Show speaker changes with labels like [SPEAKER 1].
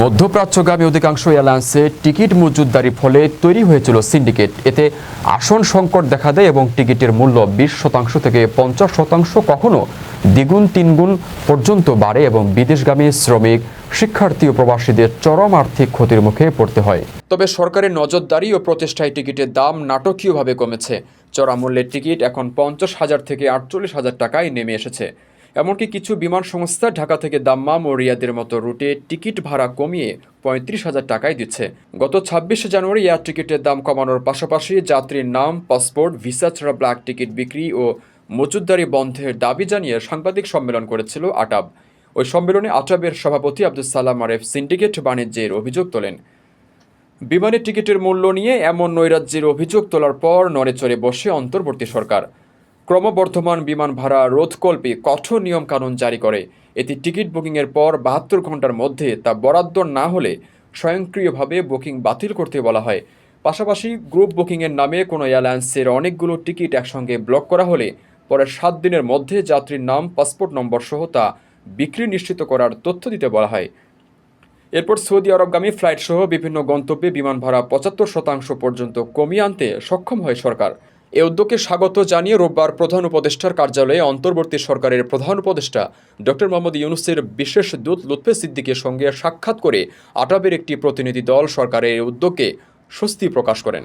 [SPEAKER 1] মধ্যপ্রাচ্যগামী অধিকাংশ এয়ারলাইন্সে টিকিট মজুতদারির ফলে তৈরি হয়েছিল সিন্ডিকেট। এতে আসন সংকট দেখা দেয় এবং টিকিটের মূল্য বিশ শতাংশ থেকে পঞ্চাশ শতাংশ কখনো দ্বিগুণ তিনগুণ পর্যন্ত বাড়ে এবং বিদেশগামী শ্রমিক শিক্ষার্থী ও প্রবাসীদের চরম আর্থিক ক্ষতির মুখে পড়তে হয়। তবে সরকারের নজরদারি ও প্রচেষ্টায় টিকিটের দাম নাটকীয়ভাবে কমেছে। চড়া মূল্যের টিকিট এখন পঞ্চাশ হাজার থেকে আটচল্লিশ হাজার টাকায় নেমে এসেছে। এমনকি কিছু বিমান সংস্থা ঢাকা থেকে দাম্মাম ও রিয়াদের মতো রুটে টিকিট ভাড়া কমিয়ে পঁয়ত্রিশ হাজার টাকায় দিচ্ছে। গত ছাব্বিশে জানুয়ারি এয়ার টিকিটের দাম কমানোর পাশাপাশি যাত্রীর নাম, পাসপোর্ট, ভিসা ছাড়া ব্ল্যাক টিকিট বিক্রি ও মজুতদারি বন্ধের দাবি জানিয়ে সাংবাদিক সম্মেলন করেছিল আটাব। ওই সম্মেলনে আটাবের সভাপতি আব্দুল সালাম আরেফ সিন্ডিকেট বাণিজ্যের অভিযোগ তোলেন। বিমানের টিকিটের মূল্য নিয়ে এমন নৈরাজ্যের অভিযোগ তোলার পর নড়েচড়ে বসে অন্তর্বর্তী সরকার। ক্রমবর্ধমান বিমান ভাড়া রোধকল্পে কঠোর নিয়মকানুন জারি করে। এতে টিকিট বুকিংয়ের পর বাহাত্তর ঘণ্টার মধ্যে তা বরাদ্দ না হলে স্বয়ংক্রিয়ভাবে বুকিং বাতিল করতে বলা হয়। পাশাপাশি গ্রুপ বুকিংয়ের নামে কোনো এয়ারলাইন্সের অনেকগুলো টিকিট একসঙ্গে ব্লক করা হলে পরে সাত দিনের মধ্যে যাত্রীর নাম, পাসপোর্ট নম্বর সহ তা বিক্রি নিশ্চিত করার তথ্য দিতে বলা হয়। এরপর সৌদি আরবগামী ফ্লাইট সহ বিভিন্ন গন্তব্যে বিমান ভাড়া পঁচাত্তর শতাংশ পর্যন্ত কমিয়ে আনতে সক্ষম হয় সরকার। এ উদ্যোগকে স্বাগত জানিয়ে রোববার প্রধান উপদেষ্টার কার্যালয়ে অন্তর্বর্তী সরকারের প্রধান উপদেষ্টা ড মোহাম্মদ ইউনুসের বিশেষ দূত লুৎফে সিদ্দিকের সঙ্গে সাক্ষাৎ করে আটাবের একটি প্রতিনিধি দল সরকারের উদ্যোগকে স্বস্তি প্রকাশ করেন।